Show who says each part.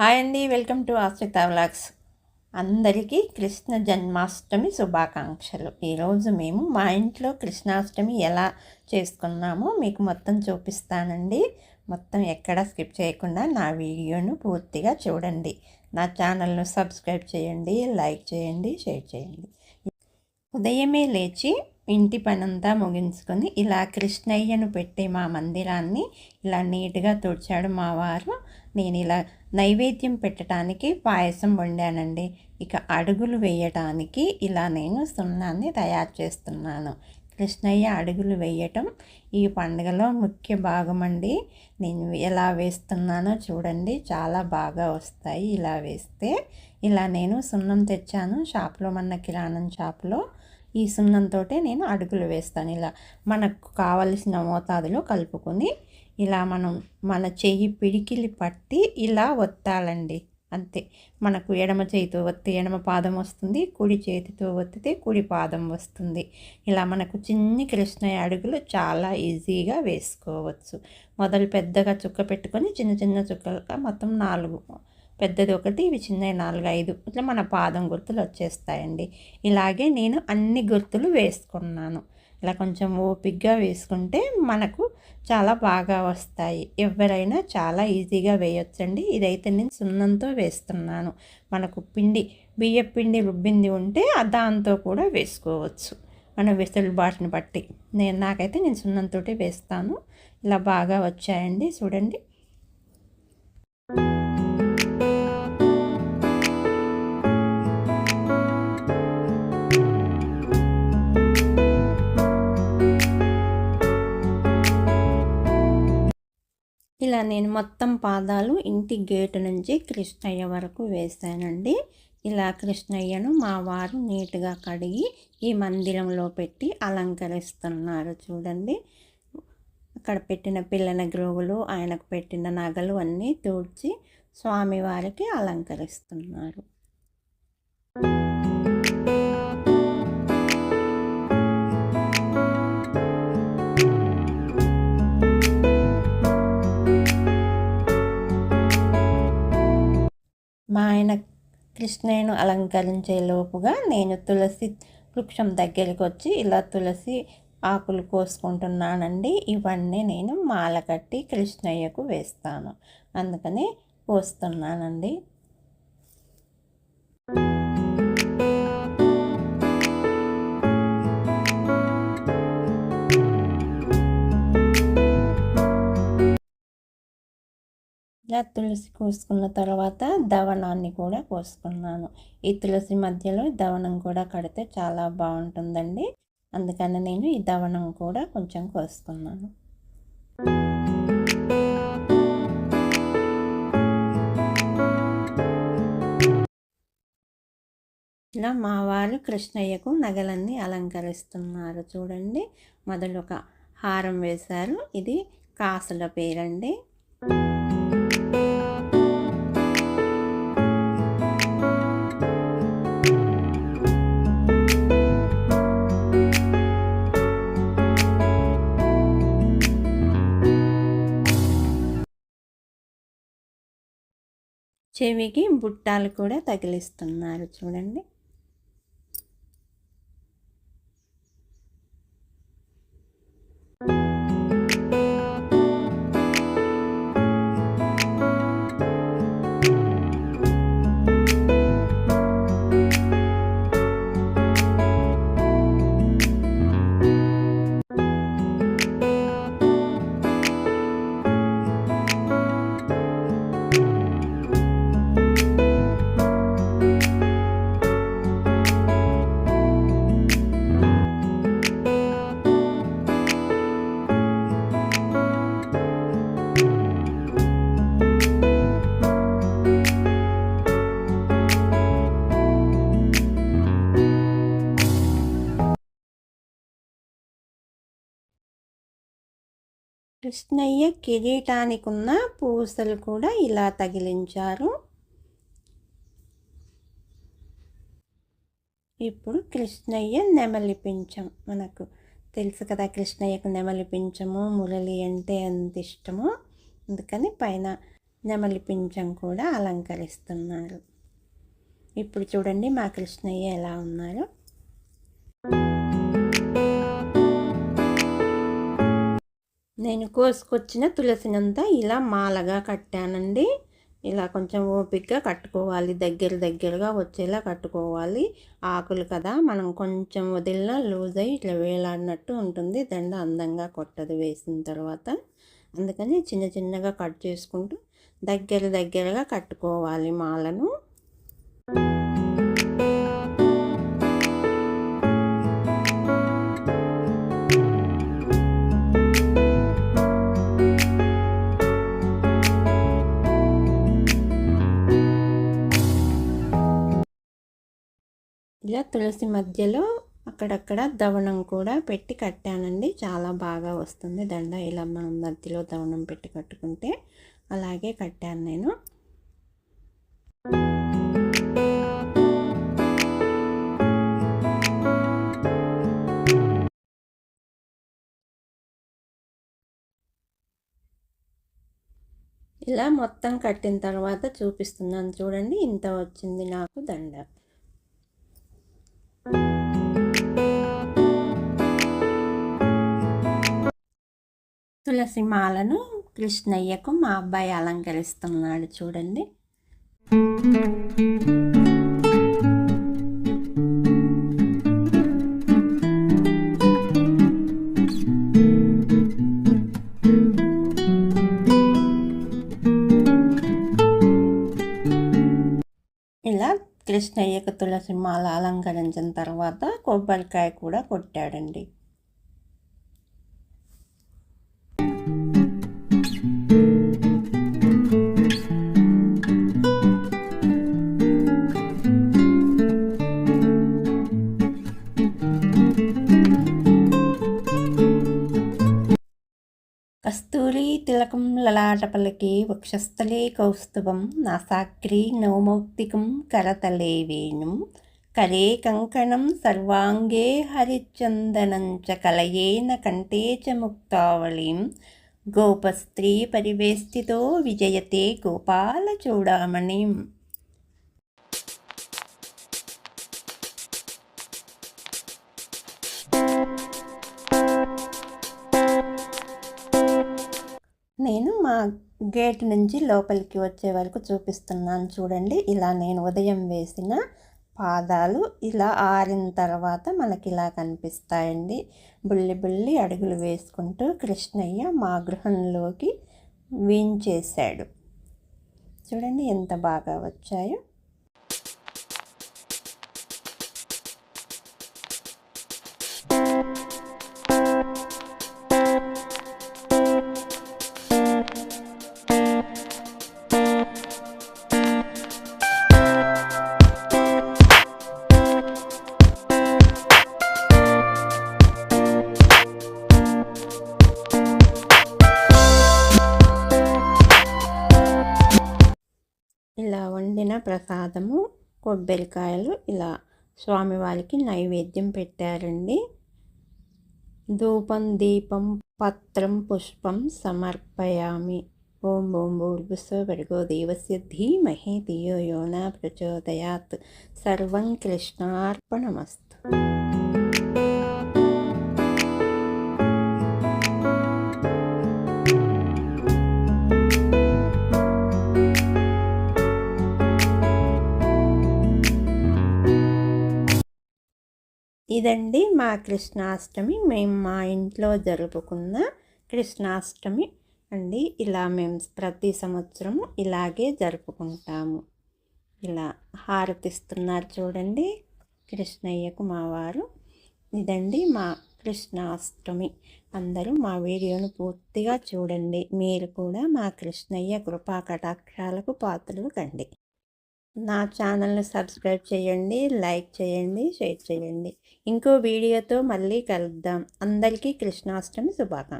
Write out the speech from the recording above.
Speaker 1: Hi అండి welcome to ఆశ్రిత vlogs. అందరికీ కృష్ణ జన్మాష్టమి శుభాకాంక్షలు. ఈరోజు మేము మా ఇంట్లో కృష్ణాష్టమి ఎలా చేసుకున్నామో మీకు మొత్తం చూపిస్తానండి. మొత్తం ఎక్కడ స్కిప్ చేయకుండా నా వీడియోను పూర్తిగా చూడండి. నా ఛానల్ను సబ్స్క్రైబ్ చేయండి లైక్ చేయండి షేర్ చేయండి. ఉదయమే లేచి ఇంటి పనంతా ముగించుకొని ఇలా కృష్ణయ్యను పెట్టే మా మందిరాన్ని ఇలా నీట్గా తుడిచాడు మా వారు. నేను ఇలా నైవేద్యం పెట్టడానికి పాయసం వండానండి. ఇక అడుగులు వేయటానికి ఇలా నేను సున్నాన్ని తయారు చేస్తున్నాను. కృష్ణయ్య అడుగులు వేయటం ఈ పండుగలో ముఖ్య భాగం అండి నేను ఎలా వేస్తున్నానో చూడండి. చాలా బాగా వస్తాయి ఇలా వేస్తే. ఇలా నేను సున్నం తెచ్చాను. షాప్లో మన కిరాణం షాప్లో ఈ సున్నంతో నేను అడుగులు వేస్తాను. ఇలా మనకు కావలసిన మోతాదులో కలుపుకొని ఇలా మనం మన చెయ్యి పిడికిలి పట్టి ఇలా ఒత్తాలండి. అంతే. మనకు ఎడమ చేతితో ఒత్తి ఎడమ పాదం వస్తుంది కుడి చేతితో ఒత్తితే కుడి పాదం వస్తుంది. ఇలా మనకు చిన్ని కృష్ణయ్య అడుగులు చాలా ఈజీగా వేసుకోవచ్చు. మొదలు పెద్దగా చుక్క పెట్టుకొని చిన్న చిన్న చుక్కలుగా మొత్తం నాలుగు పెద్దది ఒకటి ఇవి చిన్నవి నాలుగు ఐదు ఇట్లా మన పాదం గుర్తులు వచ్చేస్తాయండి. ఇలాగే నేను అన్ని గుర్తులు వేసుకున్నాను. ఇలా కొంచెం ఓపిక్గా వేసుకుంటే మనకు చాలా బాగా వస్తాయి. ఎవరైనా చాలా ఈజీగా వేయొచ్చండి. ఇదైతే నేను సున్నంతో వేస్తున్నాను. మనకు పిండి బియ్య పిండి రుబ్బింది ఉంటే దాంతో కూడా వేసుకోవచ్చు. మన వెసులుబాటుని బట్టి. నేను నాకైతే నేను సున్నంతో వేస్తాను. ఇలా బాగా వచ్చాయండి. చూడండి. నేను మొత్తం పాదాలు ఇంటి గేటు నుంచి కృష్ణయ్య వరకు వేసానండి ఇలా కృష్ణయ్యను మా వారు నీట్గా కడిగి ఈ మందిరంలో పెట్టి అలంకరిస్తున్నారు చూడండి. అక్కడ పెట్టిన పిల్లల గ్రోగులు ఆయనకు పెట్టిన నగలు అన్నీ తూడ్చి స్వామివారికి అలంకరిస్తున్నారు. కృష్ణయ్యను అలంకరించే లోపుగా నేను తులసి వృక్షం దగ్గరికి వచ్చి ఇలా తులసి ఆకులు కోసుకుంటున్నానండి. ఇవన్నీ నేను మాల కట్టి కృష్ణయ్యకు వేస్తాను. అందుకని కోస్తున్నానండి. ఇలా తులసి కోసుకున్న తర్వాత దవనాన్ని కూడా కోసుకున్నాను. ఈ తులసి మధ్యలో దవనం కూడా కడితే చాలా బాగుంటుందండి. అందుకని నేను ఈ దవనం కూడా కొంచెం కోసుకున్నాను. ఇలా మా వారు కృష్ణయ్యకు నగలన్నీ అలంకరిస్తున్నారు. చూడండి మొదలు ఒక హారం వేశారు. ఇది కాసుల పేరండి. చెవికి బుట్టాలు కూడా తగిలిస్తున్నారు. చూడండి. కృష్ణయ్య కిరీటానికి ఉన్న పూసలు కూడా ఇలా తగిలించారు. ఇప్పుడు కృష్ణయ్య నెమలిపించం మనకు తెలుసు కదా కృష్ణయ్యకు నెమలిపించము మురళి అంటే ఎంత ఇష్టమో. అందుకని పైన నెమలి పింఛం కూడా అలంకరిస్తున్నారు. ఇప్పుడు చూడండి మా కృష్ణయ్య ఎలా ఉన్నారు. నేను కోసుకొచ్చిన తులసినంతా ఇలా మాలగా కట్టానండి. ఇలా కొంచెం ఓపిక్గా కట్టుకోవాలి. దగ్గర దగ్గరగా వచ్చేలా కట్టుకోవాలి. ఆకులు కదా మనం కొంచెం వదిలినా లూజ్ అయ్యి ఇట్లా వేలాడినట్టు ఉంటుంది. దండ అందంగా కొట్టదు వేసిన తర్వాత అందుకని చిన్న చిన్నగా కట్ చేసుకుంటూ దగ్గర దగ్గరగా కట్టుకోవాలి మాలను. ఇలా తులసి మధ్యలో అక్కడక్కడ దవనం కూడా పెట్టి కట్టానండి. చాలా బాగా వస్తుంది. దండ ఇలా మనం మధ్యలో దవనం పెట్టి కట్టుకుంటే అలాగే కట్టాను నేను. ఇలా మొత్తం కట్టిన తర్వాత చూపిస్తున్నాను చూడండి. ఇంత వచ్చింది నాకు దండ. తులసి మాలను కృష్ణయ్యకు మా అబ్బాయి అలంకరిస్తున్నాడు చూడండి. ఇలా కృష్ణయ్యకు తులసి మాల అలంకరించిన తర్వాత కొబ్బరికాయ కూడా కొట్టాడండి. తిలకం వక్షస్థలే కౌస్తుభం నాసాగ్రే నవమౌక్తికం కరతలే వేణుం. కరే కంకణం సర్వాంగే హరిచందనం చ కలయేన కంఠే చ ముక్తావళీం. గోపస్త్రీ పరివేష్టితో విజయతే గోపాల గేట్ నుంచి లోపలికి వచ్చే వరకు చూపిస్తున్నాను. చూడండి ఇలా నేను ఉదయం వేసిన పాదాలు ఇలా ఆరిన తర్వాత మనకి ఇలా కనిపిస్తాయండి. బుల్లి బుల్లి అడుగులు వేసుకుంటూ కృష్ణయ్య మా గృహంలోకి వీంచేశాడు. చూడండి ఎంత బాగా వచ్చాయో. వండిన ప్రసాదము కొబ్బరికాయలు ఇలా స్వామివారికి నైవేద్యం పెట్టారండి. ధూపం దీపం పత్రం పుష్పం సమర్పయామి. ఓం ఓం భూర్భుస్వ భర్గో దేవస్య ధీమహి ధియో యోనా ప్రచోదయాత్. సర్వం కృష్ణార్పణమస్తు. ఇదండి మా కృష్ణాష్టమి. మేము మా ఇంట్లో జరుపుకున్న కృష్ణాష్టమి అండి. ఇలా మేము ప్రతి సంవత్సరము ఇలాగే జరుపుకుంటాము. ఇలా హారతిస్తున్నారు చూడండి కృష్ణయ్యకు మా వారు ఇదండి మా కృష్ణాష్టమి. అందరూ మా వీడియోను పూర్తిగా చూడండి. మీరు కూడా మా కృష్ణయ్య కృపా కటాక్షాలకు పాత్రలు కండి. నా ఛానల్ని సబ్స్క్రైబ్ చేయండి లైక్ చేయండి షేర్ చేయండి. ఇంకో వీడియోతో మళ్ళీ కలుద్దాం. అందరికీ కృష్ణాష్టమి శుభాకాంక్షలు.